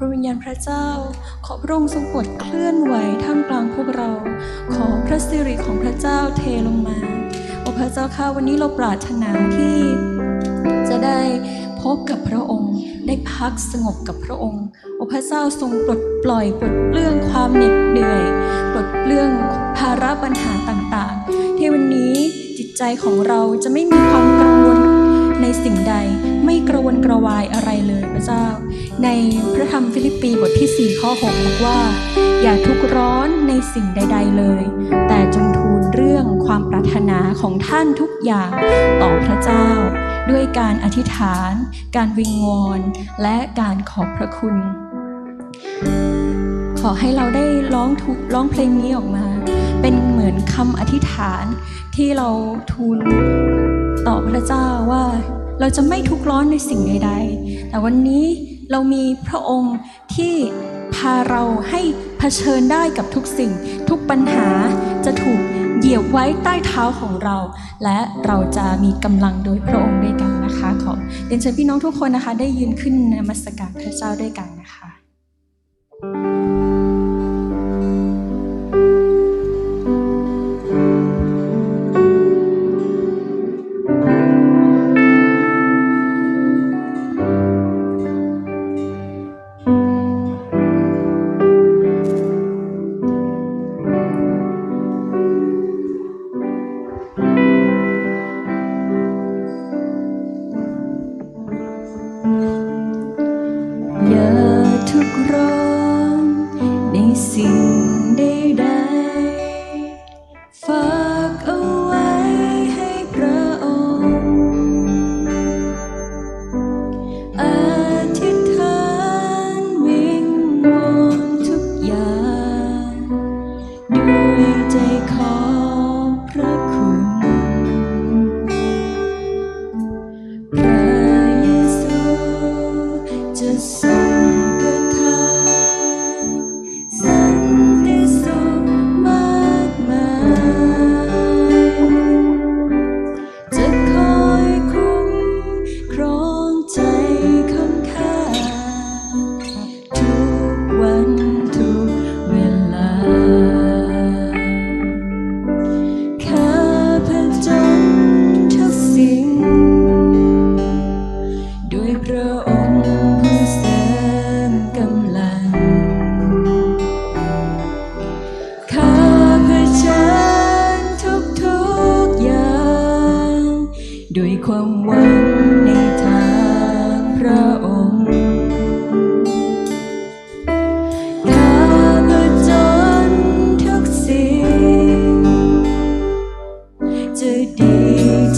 ระวิญญาณพระเจ้า ขอพระองค์ทรงโปรดเคลื่อนไหวท่ามกลางพวกเรา ขอพระสิริของพระเจ้าเทลงมา โอ้พระเจ้าข้าวันนี้เราปรารถนาที่จะได้พบกับพระองค์ ได้พักสงบกับพระองค์ โอ้พระเจ้าทรงปลดปล่อยปลดเปลื้องความเหน็ดเหนื่อยปลดเปลื้องภาระปัญหาต่างๆ ที่วันนี้จิตใจของเราจะไม่มีความกังวลในสิ่งใด กระวายอะไรเลยพระเจ้า ในพระธรรมฟิลิปปีบทที่ 4 ข้อ 6 บอกว่า อย่าทุกข์ร้อนในสิ่งใด ๆเลย แต่จงทูลเรื่องความปรารถนาของท่านทุกอย่างต่อพระเจ้า ด้วยการอธิษฐาน การวิงวอนและการขอบพระคุณ ขอให้เราได้ร้องทุกร้องเพลงนี้ออกมา เป็นเหมือนคำอธิษฐานที่เราทูลต่อพระเจ้าว่า เราจะไม่ทุกข์ร้อนในสิ่งใดๆ แต่วันนี้เรามีพระองค์ที่พาเราให้เผชิญได้กับทุกสิ่ง ทุกปัญหาจะถูกเหยียบไว้ใต้เท้าของเรา และเราจะมีกำลังโดยพระองค์ด้วยกันนะคะ ขอเรียนเชิญพี่น้องทุกคนนะคะ ได้ยืนขึ้นนมัสการพระเจ้าด้วยกันนะคะ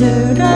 desert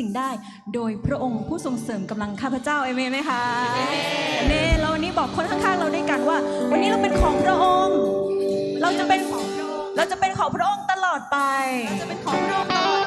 สิ่งได้ โดยพระองค์ผู้ทรงเสริมกำลังข้าพเจ้าเอเมนไหมคะเอเมนเราวันนี้บอกคนข้างๆเราด้วยกันว่า วันนี้เราเป็นของพระองค์ เราจะเป็นของพระองค์เราจะเป็นของพระองค์ตลอดไปเราจะเป็นของพระองค์ตลอด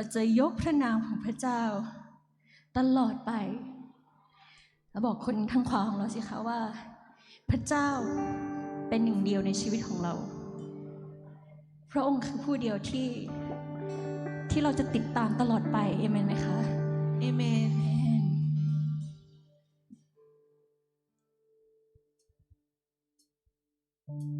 เราจะยกพระนามของพระเจ้า ตลอดไป แล้วบอกคนข้างขวาของเราสิคะว่า พระเจ้าเป็นหนึ่งเดียวในชีวิตของเรา พระองค์คือผู้เดียวที่ที่เราจะติดตามตลอดไปเอเมนไหมคะเอเมนเอเมน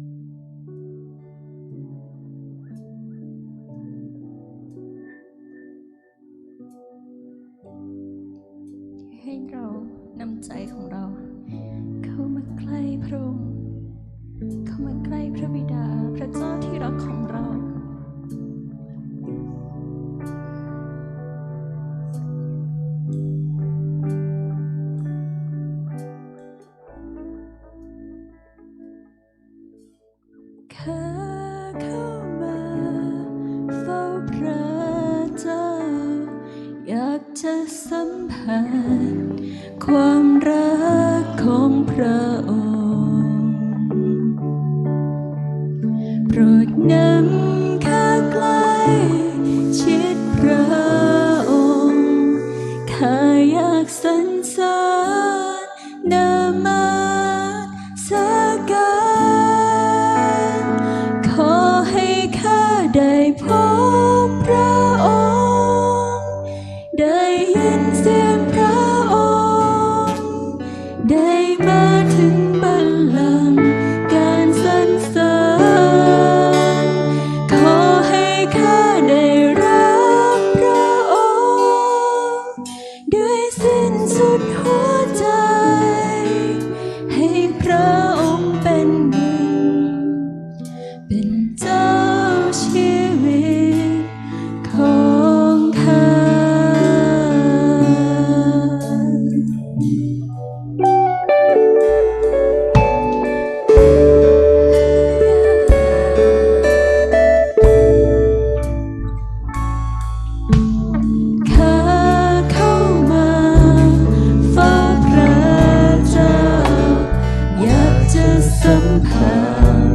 分开。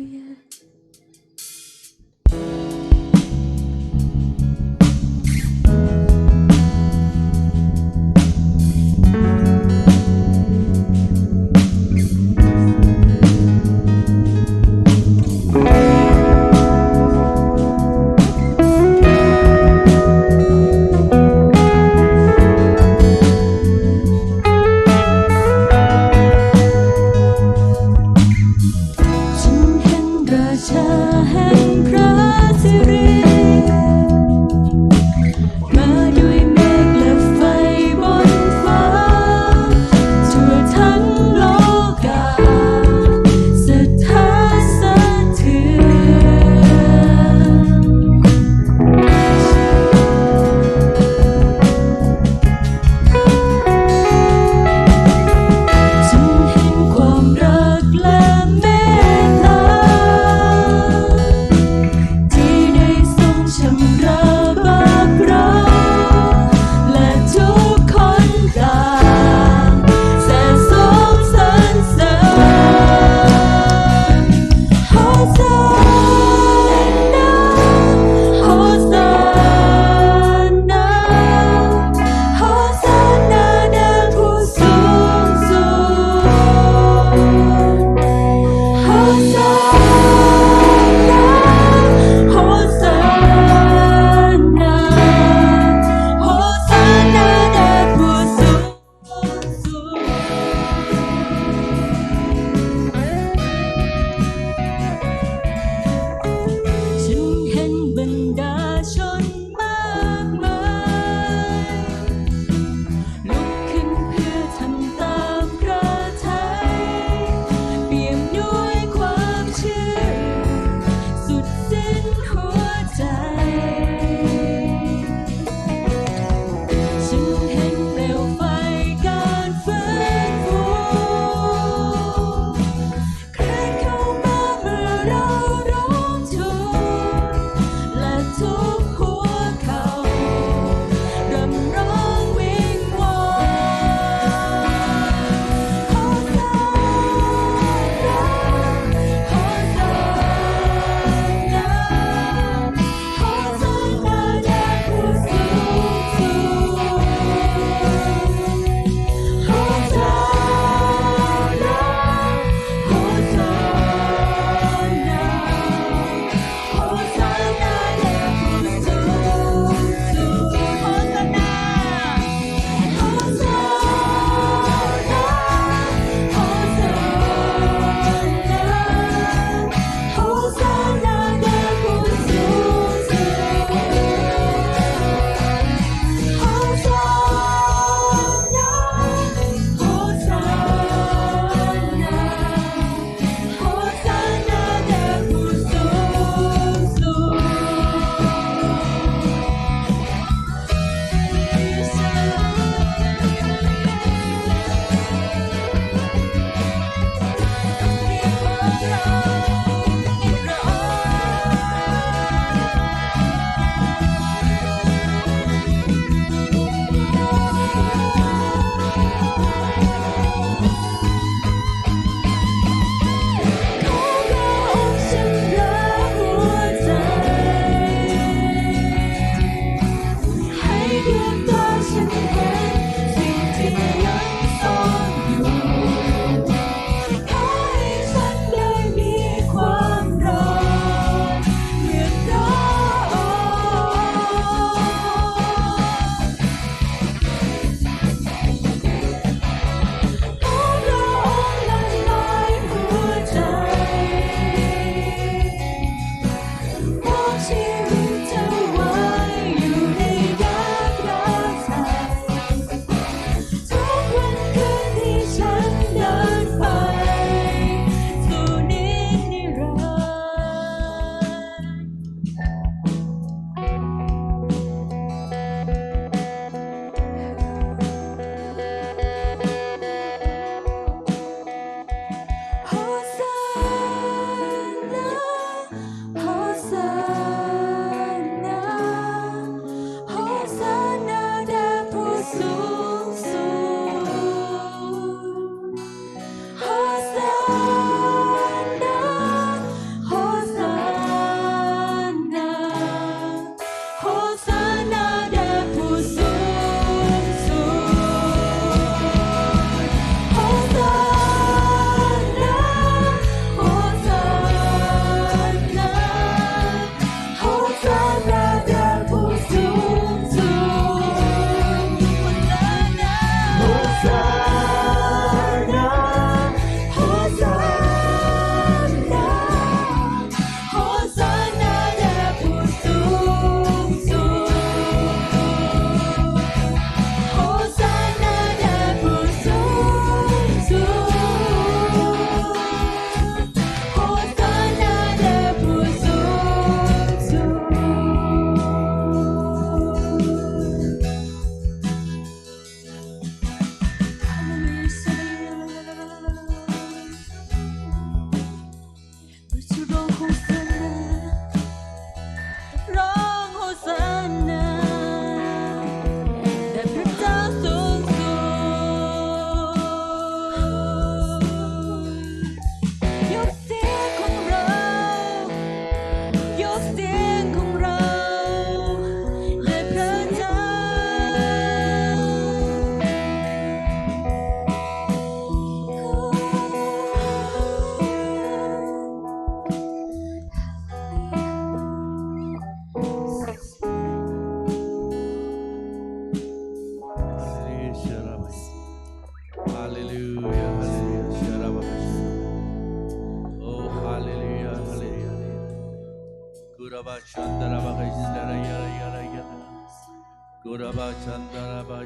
ลู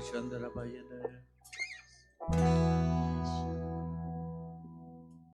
resurrección de la ballena.